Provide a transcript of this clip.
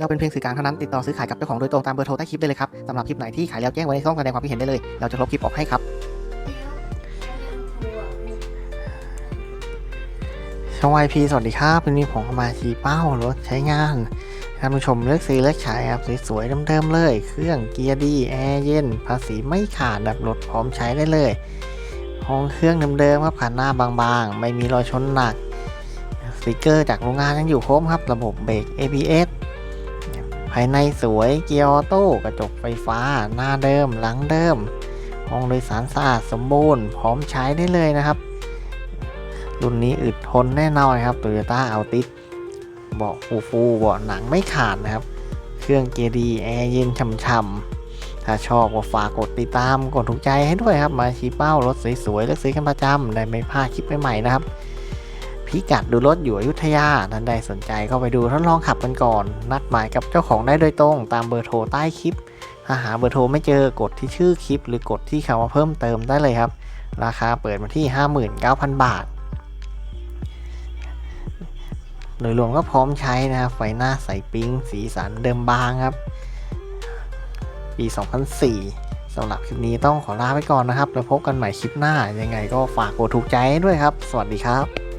เราเป็นเพียงสื่อกลางเท่านั้นติดต่อซื้อขายกับเจ้าของโดยตรงตามเบอร์โทรใต้คลิปได้เลยครับสำหรับคลิปไหนที่ขายแล้วแจ้งไว้ในช่องแสดงความคิดเห็นได้เลย เราจะลบคลิปออกให้ครับช่อง IP สวัสดีครับวันนี้ผมก็มาชี้เป้ารถใช้งานท่านผู้ชมเลือกซื้อเลือกใช้ครับสวยๆเดิมๆเลย เครื่องเกียร์ดีแอร์เย็น ภาษีไม่ขาดแบบรถพร้อมใช้ได้เลยห้องเครื่องเดิมๆครับผ่านหน้าบางๆ ไม่มีรอยชนหนักสติกเกอร์จากโรงงานยังอยู่ครบครับ ระบบเบรก ABS ภายในสวยเกียร์ออโต้กระจกไฟฟ้า หน้าเดิมหลังเดิม ห้องโดยสารสะอาดสมบูรณ์ พร้อมใช้ได้เลยนะครับ รุ่นนี้อึดทนแน่นอนครับ Toyota Altis เบาะฟูฟูเบาะหนังไม่ขาดนะครับ เครื่องเกียร์ดีแอร์เย็นช่ำๆถ้าชอบก็ฝากกดติดตามกดถูกใจให้ด้วยครับ มาชี้เป้ารถสวยๆเลือกซื้อกันประจำได้ไม่พลาดคลิปใหม่ๆนะครับ พิกัดดูรถอยู่อยุธยาท่านใดสนใจก็ไปดูทดลองขับกันก่อน นัดหมายกับเจ้าของได้โดยตรง ตามเบอร์โทรใต้คลิป ถ้าหาเบอร์โทรไม่เจอกดที่ชื่อคลิป หรือกดที่คำว่าเพิ่มเติมได้เลยครับ ราคาเปิดมาที่ 59,000 บาท โดยรวมก็พร้อมใช้นะครับไฟหน้าใสปิ๊งสีสันเดิมบางครับ ปี 2004สำหรับคลิปนี้ต้องขอลาไปก่อนนะครับ แล้วพบกันใหม่คลิปหน้า ยังไงก็ฝากกดถูกใจด้วยครับ สวัสดีครับ